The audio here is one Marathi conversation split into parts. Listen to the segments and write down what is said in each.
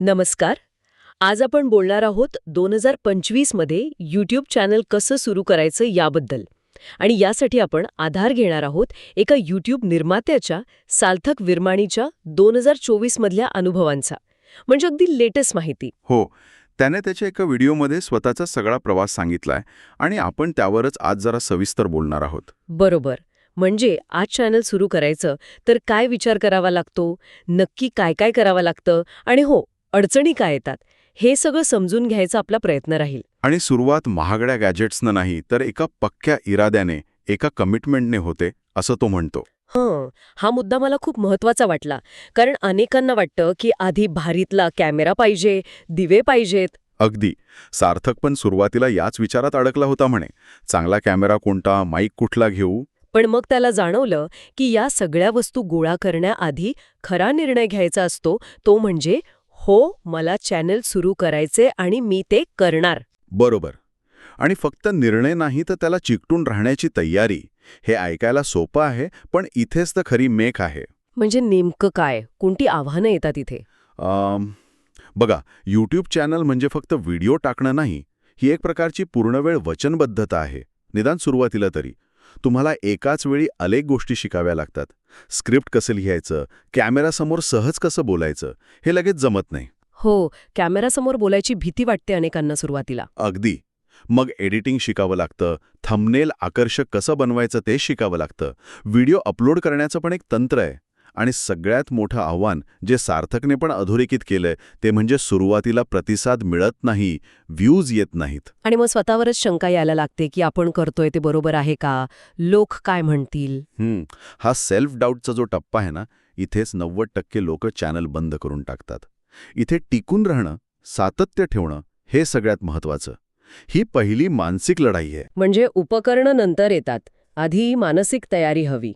नमस्कार. आज आपण बोलणार आहोत दोन हजार पंचवीसमध्ये यूट्यूब चॅनल कसं सुरू करायचं याबद्दल. आणि यासाठी आपण आधार घेणार आहोत एका यूट्यूब निर्मात्याच्या सार्थक विरमाणीच्या दोन हजार चोवीसमधल्या अनुभवांचा. म्हणजे अगदी लेटेस्ट माहिती. हो त्याने त्याच्या एका व्हिडिओमध्ये स्वतःचा सगळा प्रवास सांगितलाय आणि आपण त्यावरच आज जरा सविस्तर बोलणार आहोत. बरोबर. म्हणजे आज चॅनल सुरू करायचं तर काय विचार करावा लागतो? नक्की काय काय करावं लागतं? आणि हो अडचणी काय येतात हे सगळं समजून घ्यायचा आपला प्रयत्न राहील. आणि सुरुवात महागड्या गॅजेट्सनं नाही तर एका पक्क्या इराद्याने एका कमिटमेंटने होते असं तो म्हणतो. हं हा मुद्दा मला खूप महत्त्वाचा वाटला कारण अनेकांना वाटतं की आधी भारीतला कॅमेरा पाहिजे दिवे पाहिजेत. अगदी. सार्थक पण सुरुवातीला याच विचारात अडकला होता म्हणे. चांगला कॅमेरा कोणता माईक कुठला घेऊ? पण मग त्याला जाणवलं की या सगळ्या वस्तू गोळा करण्याआधी खरा निर्णय घ्यायचा असतो तो म्हणजे हो मला चॅनल सुरू करायचे आणि मी ते करणार. बरोबर. आणि फक्त निर्णय नाही तर त्याला चिकटून राहण्याची तयारी हे ऐकायला सोपं आहे पण इथेच तर खरी मेक आहे. म्हणजे नेमकं काय? कोणती आव्हानं येतात इथे? बघा यूट्यूब चॅनल म्हणजे फक्त व्हिडिओ टाकणं नाही ही एक प्रकारची पूर्णवेळ वचनबद्धता आहे. निदान सुरुवातीला तरी. तुम्हाला एकाच वेळी अनेक गोष्टी शिकाव्या लागतात. स्क्रिप्ट कसं लिहायचं? कॅमेरासमोर सहज कसं बोलायचं? हे लगेच जमत नाही. हो कॅमेरासमोर बोलायची भीती वाटते अनेकांना सुरुवातीला. अगदी. मग एडिटिंग शिकावं लागतं. थंबनेल आकर्षक कसं बनवायचं ते शिकावं लागतं. व्हिडिओ अपलोड करण्याचं पण एक तंत्र आहे. आणि सगळ्यात मोठं आव्हान जे सार्थकने पण अधोरेखित केलंय ते म्हणजे सुरुवातीला प्रतिसाद मिळत नाही व्ह्यूज येत नाहीत. आणि मग स्वतःवरच शंका यायला लागते की आपण करतोय ते बरोबर आहे का? लोक काय म्हणतील? हं, हा सेल्फ डाऊटचा जो टप्पा आहे ना इथेच नव्वद टक्के लोक चॅनल बंद करून टाकतात. इथे टिकून राहणं सातत्य ठेवणं हे सगळ्यात महत्वाचं. ही पहिली मानसिक लढाई आहे. म्हणजे उपकरणं नंतर येतात. आधी मानसिक तयारी हवी.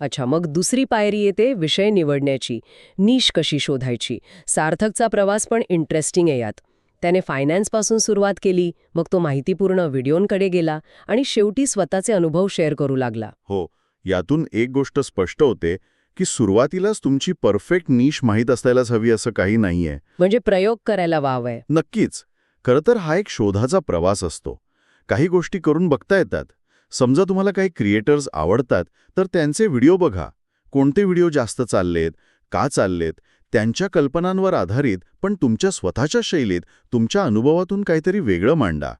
अच्छा मग दुसरी पायरी येते विषय निवडण्याची. निश कशी शोधायची? सार्थकचा प्रवास पण इंटरेस्टिंग आहे यात. त्याने फायनान्सपासून सुरुवात केली मग तो माहितीपूर्ण व्हिडिओंकडे गेला आणि शेवटी स्वतःचे अनुभव शेअर करू लागला. हो यातून एक गोष्ट स्पष्ट होते की सुरुवातीलाच तुमची परफेक्ट नीश माहीत असायलाच हवी असं काही नाहीये. म्हणजे प्रयोग करायला वाव आहे नक्कीच. खरं तर हा एक शोधाचा प्रवास असतो. काही गोष्टी करून बघता येतात. समजा तुम्हाला काही क्रिएटर्स आवडतात तर त्यांचे व्हिडिओ बघा. कोणते व्हिडिओ जास्त चाललेत का चाललेत त्यांच्या कल्पनांवर आधारित पण तुमच्या स्वतःच्या शैलीत तुमच्या अनुभवातून काहीतरी वेगळं मांडा.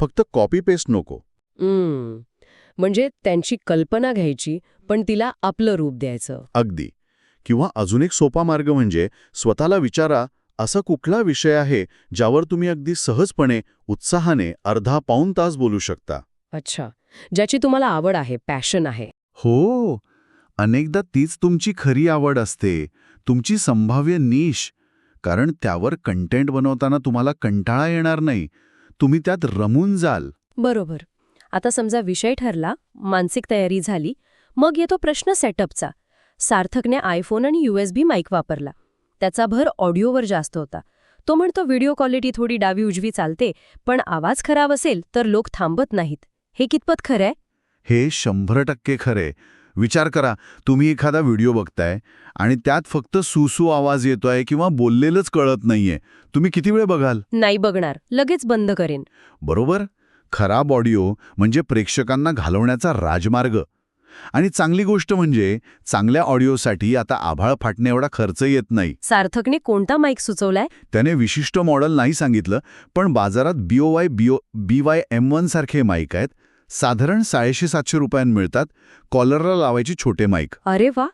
फक्त कॉपी पेस्ट नको म्हणजे त्यांची कल्पना घ्यायची पण तिला आपलं रूप द्यायचं. अगदी. किंवा अजून एक सोपा मार्ग म्हणजे स्वतःला विचारा असा कुठला विषय आहे ज्यावर तुम्ही अगदी सहजपणे उत्साहाने अर्धा पाऊण तास बोलू शकता? अच्छा. ज्याची तुम्हाला आवड आहे पॅशन आहे. हो. अनेकदा तीच तुमची खरी आवड असते. तुमची संभाव्य निश. कारण त्यावर कंटेंट बनवताना तुम्हाला कंटाळा येणार नाही. तुम्ही त्यात रमून जाल. बरोबर. आता समजा विषय ठरला मानसिक तयारी झाली मग येतो प्रश्न सेटअपचा. सार्थकने आयफोन आणि यूएसबी माईक वापरला. त्याचा भर ऑडिओवर जास्त होता. तो म्हणतो व्हिडिओ क्वालिटी थोडी डावी उजवी चालते पण आवाज खराब असेल तर लोक थांबत नाहीत. हे कितपत खरंय? हे शंभर टक्के खरे विचार करा तुम्ही एखादा व्हिडिओ बघताय आणि त्यात फक्त सुसू आवाज येतोय किंवा बोललेलंच कळत नाहीये. तुम्ही किती वेळ बघाल? नाही बघणार. लगेच बंद करेन. बरोबर? खराब ऑडिओ म्हणजे प्रेक्षकांना घालवण्याचा राजमार्ग. आणि चांगली गोष्ट म्हणजे चांगल्या ऑडिओसाठी आता आभाळ फाटणे एवढा खर्च येत नाही. सार्थकने कोणता माईक सुचवलाय? त्याने विशिष्ट मॉडेल नाही सांगितलं पण बाजारात BOYA B O B Y M one सारखे माईक आहेत. साधारण साडेशे सातशे रुपयांत मिळतात. कॉलरला लावायची छोटे माईक. अरे वा.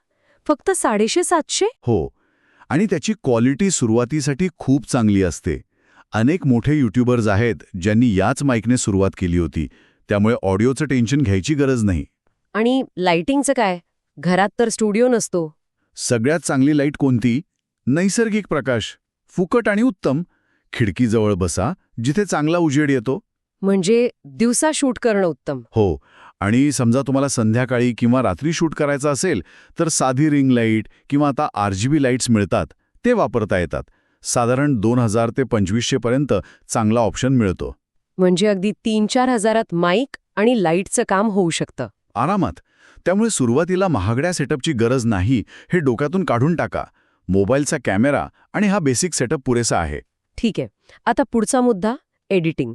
फक्त साडेशे सातशे? हो. आणि त्याची क्वालिटी सुरुवातीसाठी खूप चांगली असते. अनेक मोठे यूट्यूबर्स आहेत ज्यांनी याच माईकने सुरुवात केली होती. त्यामुळे ऑडिओचं टेन्शन घ्यायची गरज नाही. आणि लाइटिंगचं काय? घरात तर स्टुडिओ नसतो. सगळ्यात चांगली लाइट कोणती? नैसर्गिक प्रकाश. फुकट आणि उत्तम. खिडकीजवळ बसा जिथे चांगला उजेड येतो. म्हणजे दिवसा शूट करणं उत्तम. हो. आणि समजा तुम्हाला संध्याकाळी किंवा रात्री शूट करायचं असेल तर साधी रिंग लाइट किंवा आता आर जी बी लाईट्स मिळतात ते वापरता येतात. साधारण दोन हजार ते पंचवीसशे पर्यंत चांगला ऑप्शन मिळतो. म्हणजे अगदी तीन चार हजारात माईक आणि लाईटचं काम होऊ शकतं. आरामात. त्यामुळे सुरुवातीला महागड्या सेटअपची गरज नाही हे डोक्यातून काढून टाका. मोबाईलचा कॅमेरा आणि हा बेसिक सेटअप पुरेसा आहे. ठीक आहे. आता पुढचा मुद्दा एडिटिंग.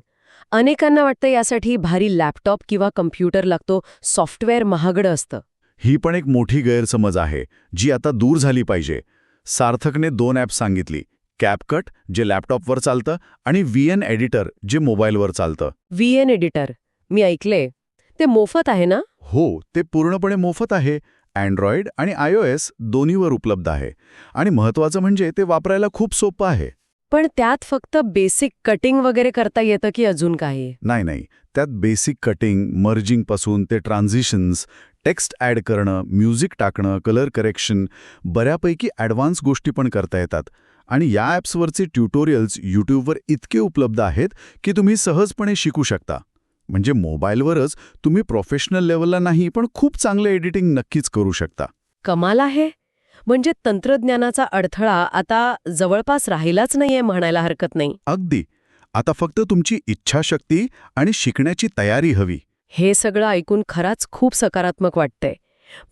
अनेकांना वाटतं यासाठी भारी लॅपटॉप किंवा कम्प्युटर लागतो सॉफ्टवेअर महागडं असतं. ही पण एक मोठी गैरसमज आहे जी आता दूर झाली पाहिजे. सार्थकने दोन ॲप्स सांगितली कॅपकट जे लॅपटॉपवर चालतं आणि व्ही एन एडिटर जे मोबाईलवर चालतं. व्ही एन एडिटर मी ऐकले. ते मोफत आहे ना? हो ते पूर्णपणे मोफत आहे. अँड्रॉइड आणि आय ओ एस दोन्हीवर उपलब्ध आहे. आणि महत्त्वाचं म्हणजे ते वापरायला खूप सोपं आहे. पण त्यात फक्त बेसिक कटिंग वगैरे करता येतं की अजून काही? नाही नाही. त्यात बेसिक कटिंग मर्जिंगपासून ते ट्रान्झिशन्स टेक्स्ट ॲड करणं म्युझिक टाकणं कलर करेक्शन बऱ्यापैकी ॲडव्हान्स गोष्टी पण करता येतात. आणि या ॲप्सवरचे ट्युटोरियल्स यूट्यूबवर इतके उपलब्ध आहेत की तुम्ही सहजपणे शिकू शकता. म्हणजे मोबाईलवरच तुम्ही प्रोफेशनल लेवलला नाही पण खूप चांगलं एडिटिंग नक्कीच करू शकता. कमाल आहे. म्हणजे तंत्रज्ञानाचा अडथळा आता जवळपास राहिलाच नाहीये म्हणायला हरकत नाही. अगदी. आता फक्त तुमची इच्छाशक्ती आणि शिकण्याची तयारी हवी. हे सगळं ऐकून खराच खूप सकारात्मक वाटतंय.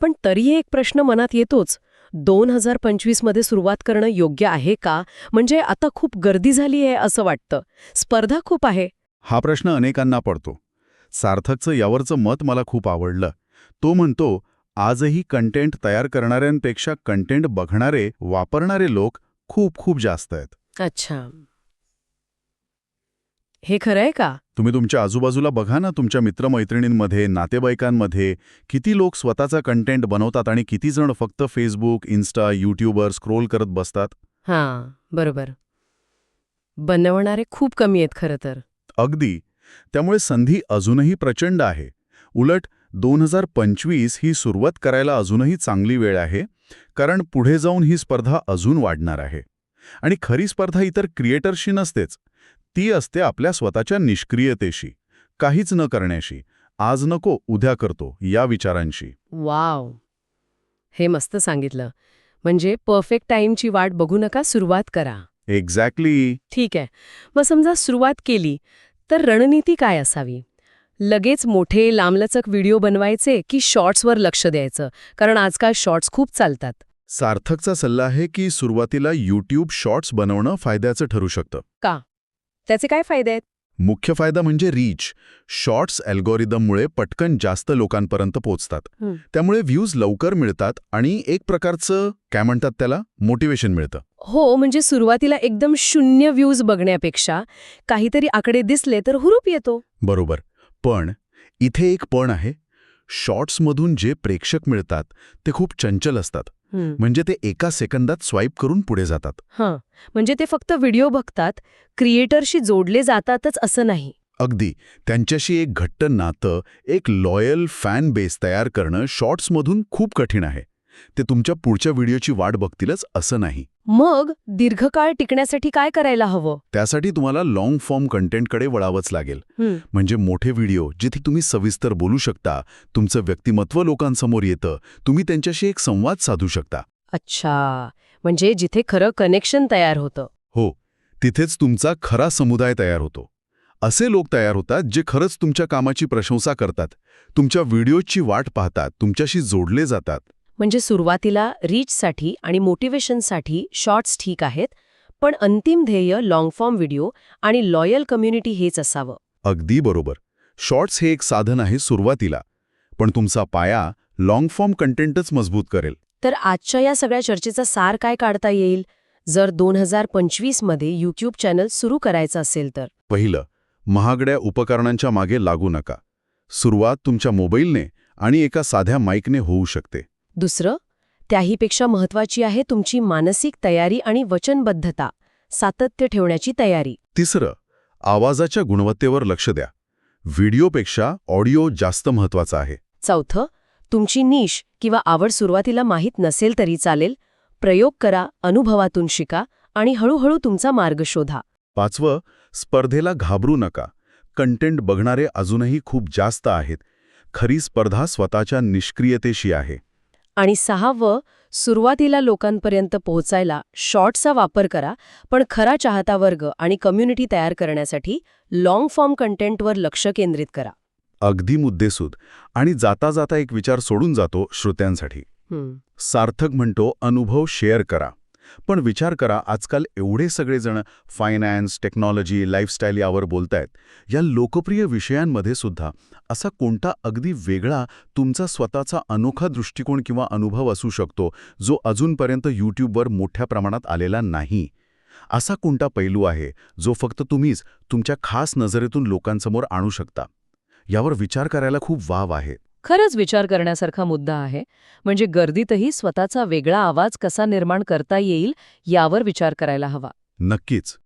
पण तरीही एक प्रश्न मनात येतोच. दोन हजार पंचवीसमध्ये सुरुवात करणं योग्य आहे का? म्हणजे आता खूप गर्दी झाली आहे असं वाटतं. स्पर्धा खूप आहे. हा प्रश्न अनेकांना पडतो. सार्थकचं यावरचं मत मला खूप आवडलं. तो म्हणतो आजही कंटेंट तयार करणाऱ्यांपेक्षा कंटेंट बघणारे वापरणारे लोक खूप खूप जास्त आहेत. अच्छा. हे खरं आहे का? तुम्ही तुमच्या आजूबाजूला बघा ना तुमच्या मित्रमैत्रिणींमध्ये नातेवाईकांमध्ये किती लोक स्वतःचा कंटेंट बनवतात आणि किती जण फक्त फेसबुक इन्स्टा यूट्यूबवर स्क्रोल करत बसतात? हां बरोबर. बनवणारे खूप कमी आहेत खरं तर. अगदी. त्यामुळे संधी अजूनही प्रचंड आहे. उलट दोन हजार पंचवीस ही सुरुवात करायला अजूनही चांगली वेळ आहे कारण पुढे जाऊन ही स्पर्धा अजून वाढणार आहे. आणि खरी स्पर्धा इतर क्रिएटर्सशी नसतेच ती असते आपल्या स्वतःच्या निष्क्रियतेशी काहीच न करण्याशी आज नको उद्या करतो या विचारांशी. वाव! हे मस्त सांगितलं. म्हणजे परफेक्ट टाईमची वाट बघू नका सुरुवात करा. एक्झॅक्टली ठीक आहे. मग समजा सुरुवात केली तर रणनीती काय असावी? लगेच मोठे लांबलचक व्हिडिओ बनवायचे की शॉर्ट्सवर लक्ष द्यायचं? कारण आजकाल शॉर्ट्स खूप चालतात. सार्थकचा सल्ला आहे की सुरुवातीला यूट्यूब शॉर्ट्स बनवणं फायद्याचं ठरू शकतं. का? त्याचे काय फायदे आहेत? मुख्य फायदा म्हणजे रीच शॉर्ट्स अल्गोरिदममुळे पटकन जास्त लोकांपर्यंत पोचतात. त्यामुळे व्ह्यूज लवकर मिळतात आणि एक प्रकारचं काय म्हणतात त्याला मोटिवेशन मिळतं. हो म्हणजे सुरुवातीला एकदम शून्य व्ह्यूज बघण्यापेक्षा काहीतरी आकडे दिसले तर हुरूप येतो. बरोबर. पण इथे एक पण आहे. शॉर्ट्समधून जे प्रेक्षक मिळतात ते खूप चंचल असतात. म्हणजे ते एका सेकंदात स्वाईप करून पुढे जातात. हां. म्हणजे ते फक्त व्हिडिओ बघतात क्रिएटरशी जोडले जातातच असं नाही. अगदी. त्यांच्याशी एक घट्ट नातं एक लॉयल फॅन बेस तयार करणं शॉर्ट्समधून खूप कठीण आहे. ते तुमच्या पुढच्या व्हिडिओची वाट बघतीलच असं नाही. मग दीर्घकाळ टिकण्यासाठी काय करायला हवं? त्यासाठी तुम्हाला लाँग फॉर्म कंटेंटकडे वळावंच लागेल. म्हणजे मोठे व्हिडिओ जिथे तुम्ही सविस्तर बोलू शकता तुमचं व्यक्तिमत्व लोकांसमोर येतं तुम्ही त्यांच्याशी एक संवाद साधू शकता. अच्छा. म्हणजे जिथे खरं कनेक्शन तयार होतं. हो तिथेच तुमचा खरा समुदाय तयार होतो. असे लोक तयार होतात जे खरंच तुमच्या कामाची प्रशंसा करतात तुमच्या व्हिडिओची वाट पाहतात तुमच्याशी जोडले जातात. म्हणजे सुरुवातीला रीचसाठी आणि मोटिवेशनसाठी शॉर्ट्स ठीक आहेत पण अंतिम ध्येय लाँग फॉर्म व्हिडिओ आणि लॉयल कम्युनिटी हेच असावं. अगदी बरोबर. शॉर्ट्स हे एक साधन आहे सुरुवातीला पण तुमचा पाया लाँग फॉर्म कंटेंटच मजबूत करेल. तर आजच्या या सगळ्या चर्चेचा सार काय काढता येईल? जर दोन हजार पंचवीसमध्ये यूट्यूब चॅनल सुरू करायचं असेल तर? पहिलं महागड्या उपकरणांच्या मागे लागू नका. सुरुवात तुमच्या मोबाईलने आणि एका साध्या माईकने होऊ शकते. दुसरं त्याहीपेक्षा महत्वाची आहे तुमची मानसिक तयारी आणि वचनबद्धता सातत्य ठेवण्याची तयारी. तिसरं आवाजाच्या गुणवत्तेवर लक्ष द्या. व्हिडिओपेक्षा ऑडिओ जास्त महत्त्वाचा आहे. चौथं तुमची निश किंवा आवड सुरुवातीला माहीत नसेल तरी चालेल प्रयोग करा अनुभवातून शिका आणि हळूहळू तुमचा मार्ग शोधा. पाचवं स्पर्धेला घाबरू नका. कंटेंट बघणारे अजूनही खूप जास्त आहेत. खरी स्पर्धा स्वतःच्या निष्क्रियतेशी आहे. आणि सहावं सुरुवातीला लोकांपर्यंत पोहोचायला शॉर्टचा वापर करा पण खरा चाहता वर्ग आणि कम्युनिटी तयार करण्यासाठी लाँग फॉर्म कंटेंटवर लक्ष केंद्रित करा. अगदी मुद्देसूद. आणि जाता जाता एक विचार सोडून जातो श्रोत्यांसाठी. सार्थक म्हणतो अनुभव शेअर करा. पण विचार करा आजकाल एवढे सगळेजण फायनान्स टेक्नॉलॉजी लाईफस्टाईल यावर बोलतायत. या लोकप्रिय विषयांमध्ये सुद्धा असा कोणता अगदी वेगळा तुमचा स्वतःचा अनोखा दृष्टिकोन किंवा अनुभव असू शकतो जो अजूनपर्यंत यूट्यूबवर मोठ्या प्रमाणात आलेला नाही? असा कोणता पैलू आहे जो फक्त तुम्हीच तुमच्या खास नजरेतून लोकांसमोर आणू शकता? यावर विचार करायला खूप वाव आहे. खरंच विचार करण्यासारखा मुद्दा आहे. म्हणजे गर्दीतही स्वतःचा वेगळा आवाज कसा निर्माण करता येईल यावर विचार करायला हवा. नक्कीच.